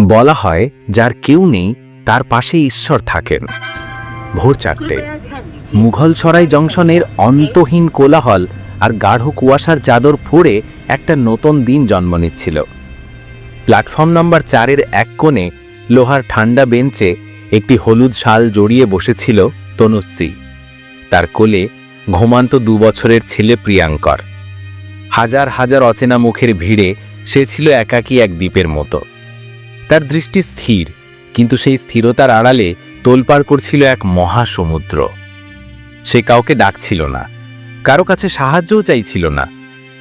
বলা হয়, যার কেউ নেই, তার পাশে ঈশ্বর থাকেন। ভোর চারটে। মুঘল সরাই জংশনের অন্তহীন কোলাহল আর গাঢ় কুয়াশার চাদর ফুঁড়ে একটা নতুন দিন জন্ম নিচ্ছিল। প্ল্যাটফর্ম নম্বর চারের এক কোণে লোহার ঠান্ডা বেঞ্চে একটি হলুদ শাল জড়িয়ে বসেছিল তনুশ্রী। তার কোলে ঘুমান্ত দু বছরের ছেলে প্রিয়াঙ্কর। হাজার হাজার অচেনা মুখের ভিড়ে সে ছিল একাকী এক দ্বীপের মতো। তার দৃষ্টি স্থির, কিন্তু সেই স্থিরতার আড়ালে তোলপাড় করছিল এক মহাসমুদ্র। সে কাউকে ডাকছিল না, কারও কাছে সাহায্যও চাইছিল না।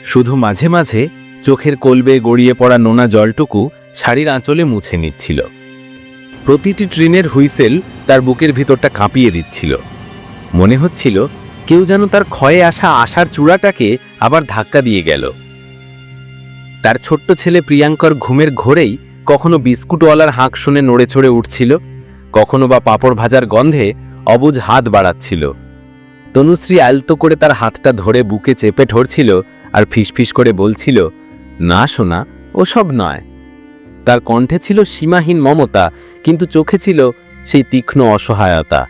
শুধু মাঝে মাঝে চোখের কলবে গড়িয়ে পড়া নোনা জলটুকু শাড়ির আঁচলে মুছে নিচ্ছিল। প্রতিটি ট্রেনের হুইসেল তার বুকের ভিতরটা কাঁপিয়ে দিচ্ছিল। মনে হচ্ছিল কেউ যেন তার ক্ষয়ে আসা আশার চূড়াটাকে আবার ধাক্কা দিয়ে গেল। তার ছোট্ট ছেলে প্রিয়াঙ্কর ঘুমের ঘোরেই কখনো বিস্কুটওয়ালার হাঁক শুনে নড়ে চড়ে উঠছিল, কখনো বা পাঁপড় ভাজার গন্ধে অবুজ হাত বাড়াচ্ছিল। তনুশ্রী আলতো করে তার হাতটা ধরে বুকে চেপে ধরছিল আর ফিসফিস করে বলছিল, না শোনা ওসব নয়। তার কণ্ঠে ছিল সীমাহীন মমতা, কিন্তু চোখে ছিল সেই তীক্ষ্ণ অসহায়তা,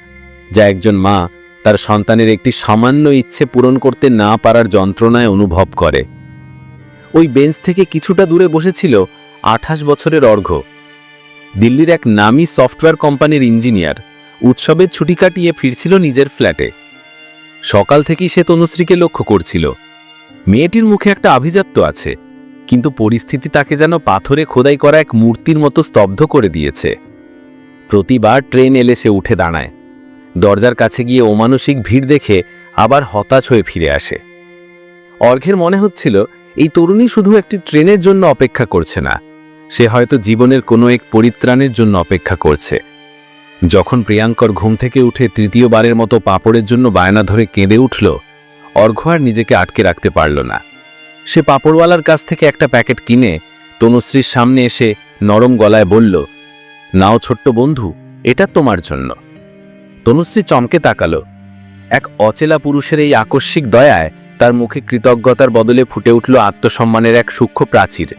যা একজন মা তার সন্তানের একটি সামান্য ইচ্ছে পূরণ করতে না পারার যন্ত্রণায় অনুভব করে। ওই বেঞ্চ থেকে কিছুটা দূরে বসেছিল আঠাশ বছরের অর্ঘ্য। দিল্লির এক নামী সফটওয়্যার কোম্পানির ইঞ্জিনিয়ার উৎসবের ছুটি কাটিয়ে ফিরছিল নিজের ফ্ল্যাটে। সকাল থেকেই সে তনুশ্রীকে লক্ষ্য করছিল। মেয়েটির মুখে একটা আভিজাত্য আছে, কিন্তু পরিস্থিতি তাকে যেন পাথরে খোদাই করা এক মূর্তির মতো স্তব্ধ করে দিয়েছে। প্রতিবার ট্রেন এলে সে উঠে দাঁড়ায়। দরজার কাছে গিয়ে অমানসিক ভিড় দেখে আবার হতাশ হয়ে ফিরে আসে। অর্ঘের মনে হচ্ছিল, এই তরুণী শুধু একটি ট্রেনের জন্য অপেক্ষা করছে না সে হয়তো জীবনের কোনো এক পরিত্রাণের জন্য অপেক্ষা করছে। যখন প্রিয়াঙ্কর ঘুম থেকে উঠে তৃতীয়বারের মতো পাপড়ের জন্য বায়না ধরে কেঁদে উঠল, অর্ঘ্য আর নিজেকে আটকে রাখতে পারল না। সে পাপড়ওয়ালার কাছ থেকে একটা প্যাকেট কিনে তনুশ্রীর সামনে এসে নরম গলায় বলল, নাও ছোট্ট বন্ধু, এটা তোমার জন্য। তনুশ্রী চমকে তাকালো। এক অচেলা পুরুষের এই আকস্মিক দয়ায় তার মুখে কৃতজ্ঞতার বদলে ফুটে উঠল আত্মসম্মানের এক সূক্ষ্ম প্রাচীর।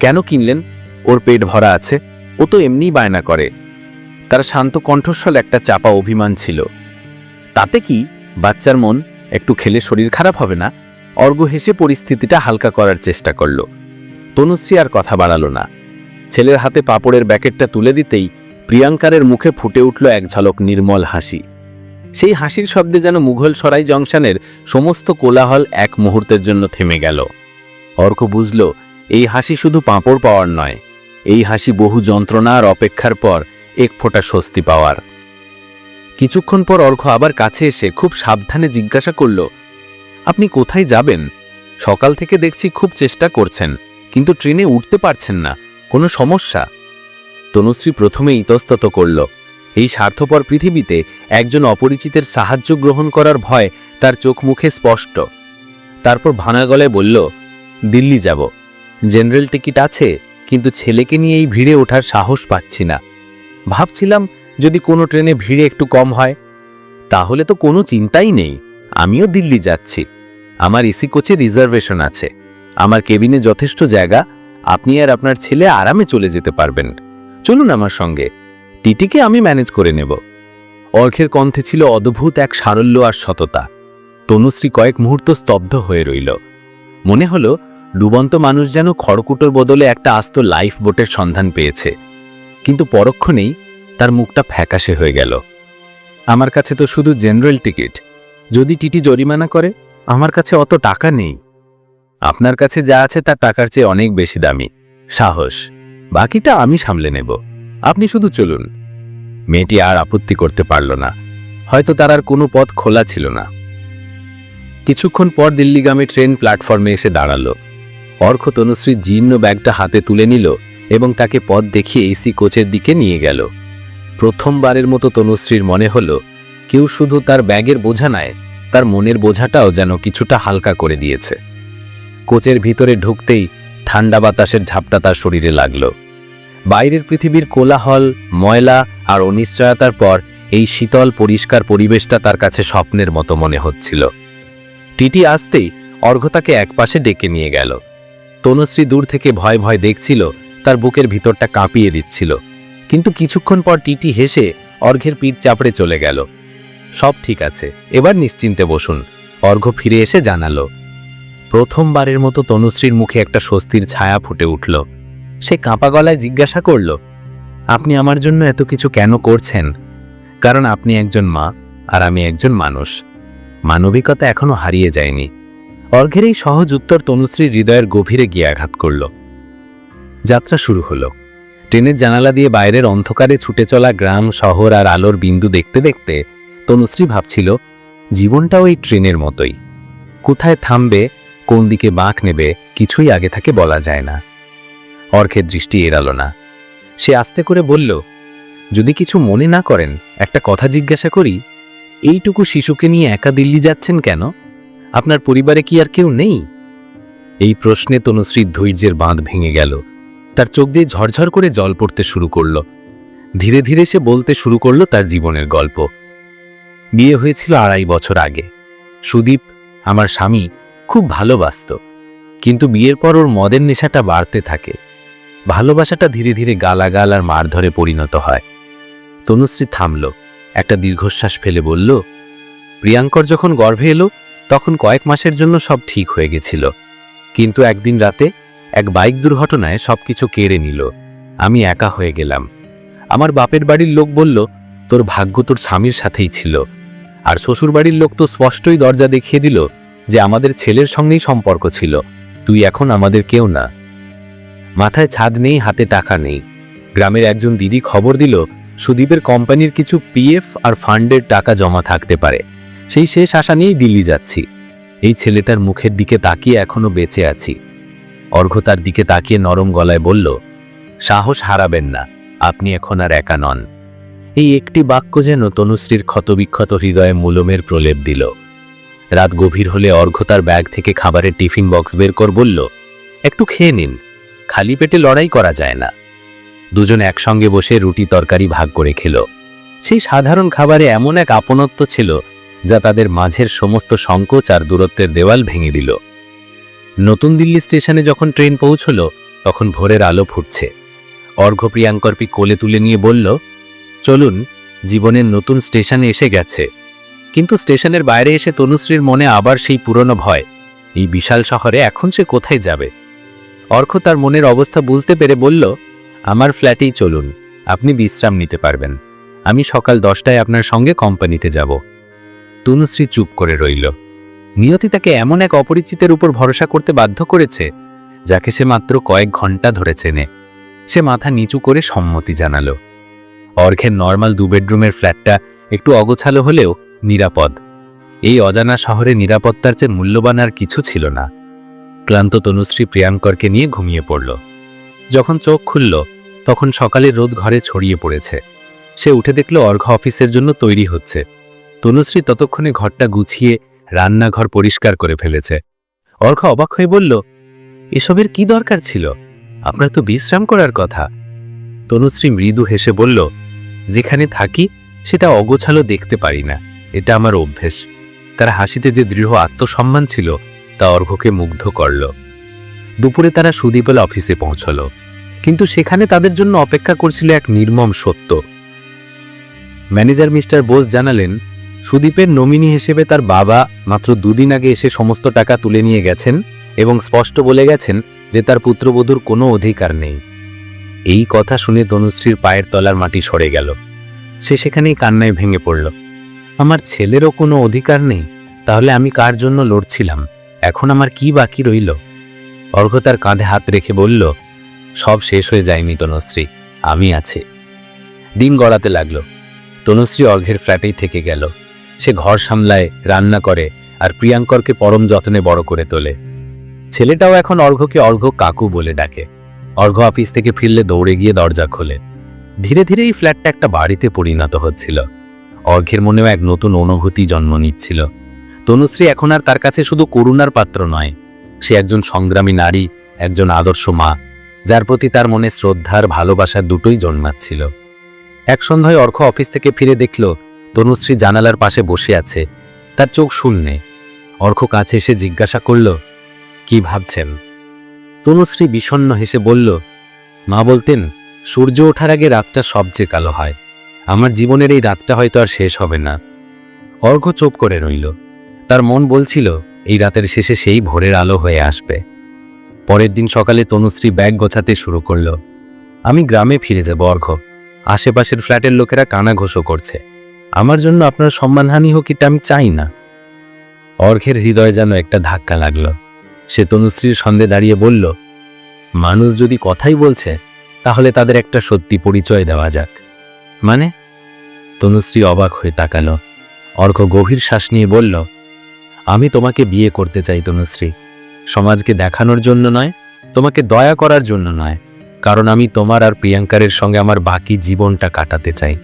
কেন কিনলেন? ওর পেট ভরা আছে, ও তো এমনিই বায়না করে। তার শান্ত কণ্ঠস্বল একটা চাপা অভিমান ছিল। তাতে কি? বাচ্চার মন একটু খেলে শরীর খারাপ হবে না? অর্ঘ হেসে পরিস্থিতিটা হালকা করার চেষ্টা করল। তনুশ্রী আর কথা বাড়াল না। ছেলের হাতে পাপড়ের ব্যাকেটটা তুলে দিতেই প্রিয়াঙ্কারের মুখে ফুটে উঠল এক ঝলক নির্মল হাসি। সেই হাসির শব্দে যেন মুঘল সরাই জংশনের সমস্ত কোলাহল এক মুহূর্তের জন্য থেমে গেল। অর্ক বুঝল এই হাসি শুধু পাঁপড় পাওয়ার নয়, এই হাসি বহু যন্ত্রণা আর অপেক্ষার পর এক ফোঁটা স্বস্তি পাওয়ার। কিছুক্ষণ পর অর্ঘ আবার কাছে এসে খুব সাবধানে জিজ্ঞাসা করল, আপনি কোথায় যাবেন? সকাল থেকে দেখছি খুব চেষ্টা করছেন, কিন্তু ট্রেনে উঠতে পারছেন না, কোনো সমস্যা? তনুশ্রী প্রথমে ইতস্তত করল, এই স্বার্থপর পৃথিবীতে একজন অপরিচিতের সাহায্য গ্রহণ করার ভয় তার চোখ মুখে স্পষ্ট। তারপর ভাঙা গলায় বলল, দিল্লি যাব। জেনারেল টিকিট আছে, কিন্তু ছেলেকে নিয়ে এই ভিড়ে ওঠার সাহস পাচ্ছি না। ভাবছিলাম যদি কোনো ট্রেনে ভিড়ে একটু কম হয়, তাহলে তো কোনো চিন্তাই নেই। আমিও দিল্লি যাচ্ছি। আমার এসি কোচে রিজার্ভেশন আছে। আমার কেবিনে যথেষ্ট জায়গা। আপনি আর আপনার ছেলে আরামে চলে যেতে পারবেন। চলুন আমার সঙ্গে। টিটিকে আমি ম্যানেজ করে নেব। অর্ঘের কণ্ঠে ছিল অদ্ভুত এক সারল্য আর সততা। তনুশ্রী কয়েক মুহূর্ত স্তব্ধ হয়ে রইল। মনে হলো ডুবন্ত মানুষ যেন খড়কুটোর বদলে একটা আস্ত লাইফ বোটের সন্ধান পেয়েছে। কিন্তু পরক্ষণেই তার মুখটা ফ্যাকাশে হয়ে গেল। আমার কাছে তো শুধু জেনারেল টিকিট। যদি টিটি জরিমানা করে, আমার কাছে অত টাকা নেই। আপনার কাছে যা আছে তার টাকার চেয়ে অনেক বেশি দামি। সাহস। বাকিটা আমি সামলে নেব। আপনি শুধু চলুন। মেয়েটি আর আপত্তি করতে পারল না। হয়তো তার আর কোনো পথ খোলা ছিল না। কিছুক্ষণ পর দিল্লিগামী ট্রেন প্ল্যাটফর্মে এসে দাঁড়াল। অর্ঘ তনুশ্রী জীর্ণ ব্যাগটা হাতে তুলে নিল এবং তাকে পথ দেখিয়ে এসি কোচের দিকে নিয়ে গেল। প্রথমবারের মতো তনুশ্রীর মনে হলো, কেউ শুধু তার ব্যাগের বোঝা নয়, তার মনের বোঝাটাও যেন কিছুটা হালকা করে দিয়েছে। কোচের ভিতরে ঢুকতেই ঠান্ডা বাতাসের ঝাপটা তার শরীরে লাগল। বাইরের পৃথিবীর কোলাহল, ময়লা আর অনিশ্চয়তার পর এই শীতল পরিষ্কার পরিবেশটা তার কাছে স্বপ্নের মতো মনে হচ্ছিল। টিটি আসতেই অর্ঘ্য তাকে একপাশে ডেকে নিয়ে গেল। তনুশ্রী দূর থেকে ভয় ভয় দেখছিল, তার বুকের ভিতরটা কাঁপিয়ে দিচ্ছিল। কিন্তু কিছুক্ষণ পর টিটি হেসে অর্ঘের পিঠ চাপড়ে চলে গেল। সব ঠিক আছে, এবার নিশ্চিন্তে বসুন। অর্ঘ ফিরে এসে জানালো। প্রথমবারের মতো তনুশ্রীর মুখে একটা স্বস্তির ছায়া ফুটে উঠল। সে কাঁপা গলায় জিজ্ঞাসা করল, আপনি আমার জন্য এত কিছু কেন করছেন? কারণ আপনি একজন মা আর আমি একজন মানুষ। মানবিকতা এখনও হারিয়ে যায়নি। অর্ঘের এই সহজ উত্তর তনুশ্রীর হৃদয়ের গভীরে গিয়ে আঘাত করল। যাত্রা শুরু হলো। ট্রেনের জানালা দিয়ে বাইরের অন্ধকারে ছুটে চলা গ্রাম, শহর আর আলোর বিন্দু দেখতে দেখতে তনুশ্রী ভাবছিল, জীবনটাও এই ট্রেনের মতোই। কোথায় থামবে, কোন দিকে বাঁক নেবে, কিছুই আগে থাকে বলা যায় না। অর্ঘের দৃষ্টি এড়ালো না। সে আস্তে করে বলল, যদি কিছু মনে না করেন, একটা কথা জিজ্ঞাসা করি, এইটুকু শিশুকে নিয়ে একা দিল্লি যাচ্ছেন কেন? আপনার পরিবারে কি আর কেউ নেই? এই প্রশ্নে তনুশ্রীর ধৈর্যের বাঁধ ভেঙে গেল। তার চোখ দিয়ে ঝরঝর করে জল পড়তে শুরু করল। ধীরে ধীরে সে বলতে শুরু করল তার জীবনের গল্প। বিয়ে হয়েছিল আড়াই বছর আগে। সুদীপ, আমার স্বামী, খুব ভালোবাসত। কিন্তু বিয়ের পর ওর মদের নেশাটা বাড়তে থাকে। ভালোবাসাটা ধীরে ধীরে গালাগাল আর মারধরে পরিণত হয়। তনুশ্রী থামল। একটা দীর্ঘশ্বাস ফেলে বলল, প্রিয়াঙ্কর যখন গর্ভে এলো তখন কয়েক মাসের জন্য সব ঠিক হয়ে গেছিল। কিন্তু একদিন রাতে এক বাইক দুর্ঘটনায় সবকিছু কেড়ে নিল। আমি একা হয়ে গেলাম। আমার বাপের বাড়ির লোক বলল, তোর ভাগ্য তোর স্বামীর সাথেই ছিল। আর শ্বশুর বাড়ির লোক তো স্পষ্টই দরজা দেখিয়ে দিল যে আমাদের ছেলের সঙ্গেই সম্পর্ক ছিল। তুই এখন আমাদের কেউ না। মাথায় ছাদ নেই, হাতে টাকা নেই। গ্রামের একজন দিদি খবর দিল, সুদীপের কোম্পানির কিছু পিএফ আর ফান্ডের টাকা জমা থাকতে পারে। সেই শেষ আশা নিয়েই দিল্লি যাচ্ছি। এই ছেলেটার মুখের দিকে তাকিয়ে এখনও বেঁচে আছি। অর্ঘ তার দিকে তাকিয়ে নরম গলায় বলল, সাহস হারাবেন না, আপনি এখন আর একা নন। এই একটি বাক্য যেন তনুশ্রীর ক্ষতবিক্ষত হৃদয়ে মুলমের প্রলেপ দিল। রাত গভীর হলে অর্ঘ তার ব্যাগ থেকে খাবারের টিফিন বক্স বের কর বলল, একটু খেয়ে নিন, খালি পেটে লড়াই করা যায় না। দুজন একসঙ্গে বসে রুটি তরকারি ভাগ করে খেল। সেই সাধারণ খাবারে এমন এক আপনত্ব ছিল যা তাদের মাঝের সমস্ত সংকোচ আর দূরত্বের দেওয়াল ভেঙে দিল। নতুন দিল্লি স্টেশনে যখন ট্রেন পৌঁছল, তখন ভোরের আলো ফুটছে। অর্ঘ্য প্রিয়াঙ্কর্পি কোলে তুলে নিয়ে বলল, চলুন, জীবনের নতুন স্টেশনে এসে গেছে। কিন্তু স্টেশনের বাইরে এসে তনুশ্রীর মনে আবার সেই পুরনো ভয়। এই বিশাল শহরে এখন সে কোথায় যাবে? অর্ঘ্য তার মনের অবস্থা বুঝতে পেরে বলল, আমার ফ্ল্যাটেই চলুন, আপনি বিশ্রাম নিতে পারবেন। আমি সকাল দশটায় আপনার সঙ্গে কোম্পানিতে যাব। তনুশ্রী চুপ করে রইল। নিয়তি তাকে এমন এক অপরিচিতের উপর ভরসা করতে বাধ্য করেছে, যাকে সে মাত্র কয়েক ঘণ্টা ধরে চেনে। সে মাথা নিচু করে সম্মতি জানালো। অর্ঘের নর্মাল দু বেডরুমের ফ্ল্যাটটা একটু অগোছালো হলেও নিরাপদ। এই অজানা শহরে নিরাপত্তার চেয়ে মূল্যবান আর কিছু ছিল না। ক্লান্ত তনুশ্রী প্রিয়াঙ্করকে নিয়ে ঘুমিয়ে পড়ল। যখন চোখ খুলল, তখন সকালের রোদ ঘরে ছড়িয়ে পড়েছে। সে উঠে দেখল অর্ঘ অফিসের জন্য তৈরি হচ্ছে। তনুশ্রী ততক্ষণে ঘরটা গুছিয়ে রান্নাঘর পরিষ্কার করে ফেলেছে। অর্ঘ অবাক হয়ে বলল, এসবের কি দরকার ছিল? আপনার তো বিশ্রাম করার কথা। তনুশ্রী মৃদু হেসে বলল, যেখানে থাকি, সেটা অগোছালো দেখতে পারি না। এটা আমার অভ্যেস। তার হাসিতে যে দৃঢ় আত্মসম্মান ছিল, তা অর্ঘকে মুগ্ধ করল। দুপুরে তারা সুদীপল অফিসে পৌঁছল। কিন্তু সেখানে তাদের জন্য অপেক্ষা করছিল এক নির্মম সত্য। ম্যানেজার মিস্টার বোস জানালেন সুদীপের নমিনি হিসেবে তার বাবা মাত্র দুদিন আগে এসে সমস্ত টাকা তুলে নিয়ে গেছেন এবং স্পষ্ট বলে গেছেন যে তার পুত্রবধূর কোনো অধিকার নেই। এই কথা শুনে তনুশ্রীর পায়ের তলার মাটি সরে গেল। সে সেখানেই কান্নায় ভেঙে পড়ল। আমার ছেলেরও কোনো অধিকার নেই? তাহলে আমি কার জন্য লড়ছিলাম? এখন আমার কি বাকি রইল? অর্ঘ তার কাঁধে হাত রেখে বলল, সব শেষ হয়ে যায়নি তনুশ্রী আমি আছি। দিন গড়াতে লাগল। তনুশ্রী অর্ঘের ফ্ল্যাটেই থেকে গেল। সে ঘর সামলায়, রান্না করে আর প্রিয়াঙ্করকে পরম যত্নে বড় করে তোলে। ছেলেটাও এখন অর্ঘকে অর্ঘ কাকু বলে ডাকে। অর্ঘ অফিস থেকে ফিরলে দৌড়ে গিয়ে দরজা খোলে। ধীরে ধীরে এই ফ্ল্যাটটা একটা বাড়িতে পরিণত হচ্ছিল। অর্ঘের মনেও এক নতুন অনুভূতি জন্ম নিচ্ছিল। তনুশ্রী এখন আর তার কাছে শুধু করুণার পাত্র নয়, সে একজন সংগ্রামী নারী, একজন আদর্শ মা, যার প্রতি তার মনে শ্রদ্ধার ভালোবাসা দুটোই জন্মাচ্ছিল। এক সন্ধ্যায় অর্ঘ অফিস থেকে ফিরে দেখল তনুশ্রী জানালার পাশে বসে আছে। তার চোখ শূন্যে। অর্ঘ কাছে এসে জিজ্ঞাসা করল, কি ভাবছেন? তনুশ্রী বিষণ্ণ হেসে বলল, মা বলতেন, সূর্য ওঠার আগে রাতটা সবচেয়ে কালো হয়। আমার জীবনের এই রাতটা হয়তো আর শেষ হবে না। অর্ঘ চোপ করে রইল। তার মন বলছিল, এই রাতের শেষে সেই ভোরের আলো হয়ে আসবে। পরের দিন সকালে তনুশ্রী ব্যাগ গোছাতে শুরু করল। আমি গ্রামে ফিরে যাব অর্ঘ আশেপাশের ফ্ল্যাটের লোকেরা কানাঘোষো করছে। আমার জন্য আপনার সম্মানহানি হোক এটা আমি চাই না। অর্ঘের হৃদয়ে যেন একটা ধাক্কা লাগল। সে তনুশ্রীর সন্ধে দাঁড়িয়ে বলল, মানুষ যদি কথাই বলছে, তাহলে তাদের একটা সত্যি পরিচয় দেওয়া যাক। মানে? তনুশ্রী অবাক হয়ে তাকালো। অর্ঘ গভীর শ্বাস নিয়ে বলল, আমি তোমাকে বিয়ে করতে চাই তনুশ্রী সমাজকে দেখানোর জন্য নয়, তোমাকে দয়া করার জন্য নয়। কারণ আমি তোমার আর প্রিয়াঙ্কারের সঙ্গে আমার বাকি জীবনটা কাটাতে চাই।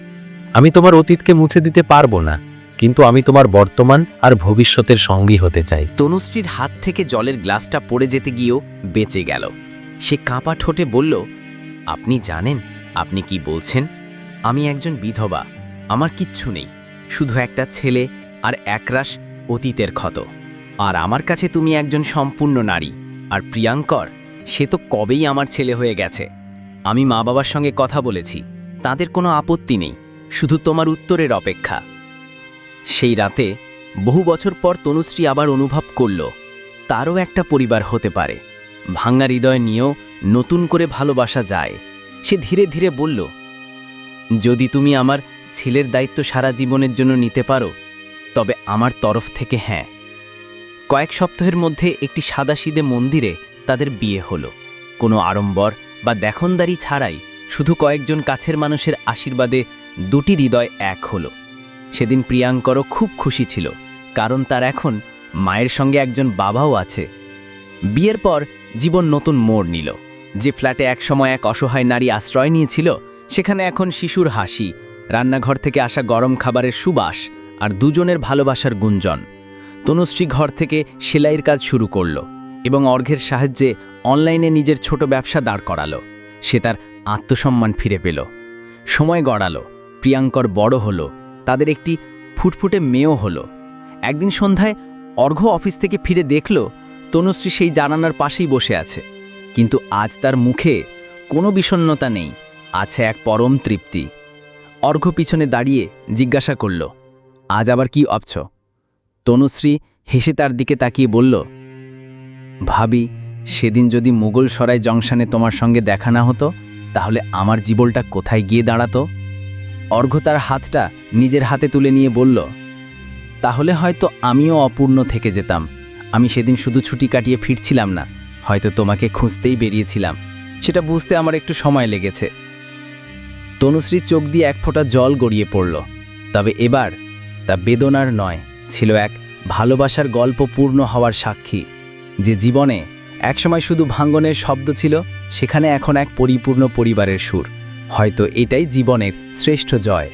আমি তোমার অতীতকে মুছে দিতে পারব না, কিন্তু আমি তোমার বর্তমান আর ভবিষ্যতের সঙ্গী হতে চাই। তনুশ্রীর হাত থেকে জলের গ্লাসটা পড়ে যেতে গিয়েও বেঁচে গেল। সে কাঁপা ঠোঁটে বলল, আপনি জানেন, আপনি কি বলছেন? আমি একজন বিধবা, আমার কিচ্ছু নেই, শুধু একটা ছেলে আর একরাশ অতীতের ক্ষত। আর আমার কাছে তুমি একজন সম্পূর্ণ নারী, আর প্রিয়াঙ্কর, সে তো কবেই আমার ছেলে হয়ে গেছে। আমি মা বাবার সঙ্গে কথা বলেছি, তাদের কোনো আপত্তি নেই। শুধু তোমার উত্তরের অপেক্ষা। সেই রাতে বহু বছর পর তনুশ্রী আবার অনুভব করল, তারও একটা পরিবার হতে পারে। ভাঙ্গা হৃদয় নিয়েও নতুন করে ভালোবাসা যায়। সে ধীরে ধীরে বলল, যদি তুমি আমার ছেলের দায়িত্ব সারা জীবনের জন্য নিতে পারো, তবে আমার তরফ থেকে হ্যাঁ। কয়েক সপ্তাহের মধ্যে একটি সাদাসিদে মন্দিরে তাদের বিয়ে হলো। কোনো আড়ম্বর বা দেখনদারি ছাড়াই শুধু কয়েকজন কাছের মানুষের আশীর্বাদে দুটি হৃদয় এক হলো। সেদিন প্রিয়াঙ্করও খুব খুশি ছিল, কারণ তার এখন মায়ের সঙ্গে একজন বাবাও আছে। বিয়ের পর জীবন নতুন মোড় নিল, যে ফ্ল্যাটে একসময় এক অসহায় নারী আশ্রয় নিয়েছিল, সেখানে এখন শিশুর হাসি, রান্নাঘর থেকে আসা গরম খাবারের সুবাস আর দুজনের ভালোবাসার গুঞ্জন। তনুশ্রী ঘর থেকে সেলাইয়ের কাজ শুরু করল এবং অর্ঘের সাহায্যে অনলাইনে নিজের ছোট ব্যবসা দাঁড় করালো। সে তার আত্মসম্মান ফিরে পেল। সময় গড়ালো। প্রিয়াঙ্কর বড় হলো, তাদের একটি ফুটফুটে মেয়েও হলো। একদিন সন্ধ্যায় অর্ঘ অফিস থেকে ফিরে দেখল, তনুশ্রী সেই জানানার পাশেই বসে আছে। কিন্তু আজ তার মুখে কোনো বিষণ্ণতা নেই, আছে এক পরম তৃপ্তি। অর্ঘ পিছনে দাঁড়িয়ে জিজ্ঞাসা করল, আজ আবার কি অপছ তনুশ্রী হেসে তার দিকে তাকিয়ে বলল, ভাবি, সেদিন যদি মুঘল সরাই জংশনে তোমার সঙ্গে দেখা না হতো, তাহলে আমার জীবনটা কোথায় গিয়ে দাঁড়াতো? অর্ঘ তার হাতটা নিজের হাতে তুলে নিয়ে বলল, তাহলে হয়তো আমিও অপূর্ণ থেকে যেতাম। আমি সেদিন শুধু ছুটি কাটিয়ে ফিরছিলাম না, হয়তো তোমাকে খুঁজতেই বেরিয়েছিলাম। সেটা বুঝতে আমার একটু সময় লেগেছে তনুশ্রী চোখ দিয়ে এক ফোঁটা জল গড়িয়ে পড়ল। তবে এবার তা বেদনার নয়, ছিল এক ভালোবাসার গল্প পূর্ণ হওয়ার সাক্ষী, যে জীবনে একসময় শুধু ভাঙ্গনের শব্দ ছিল, সেখানে এখন এক পরিপূর্ণ পরিবারের সুর। হয়তো এটাই জীবনের শ্রেষ্ঠ জয়।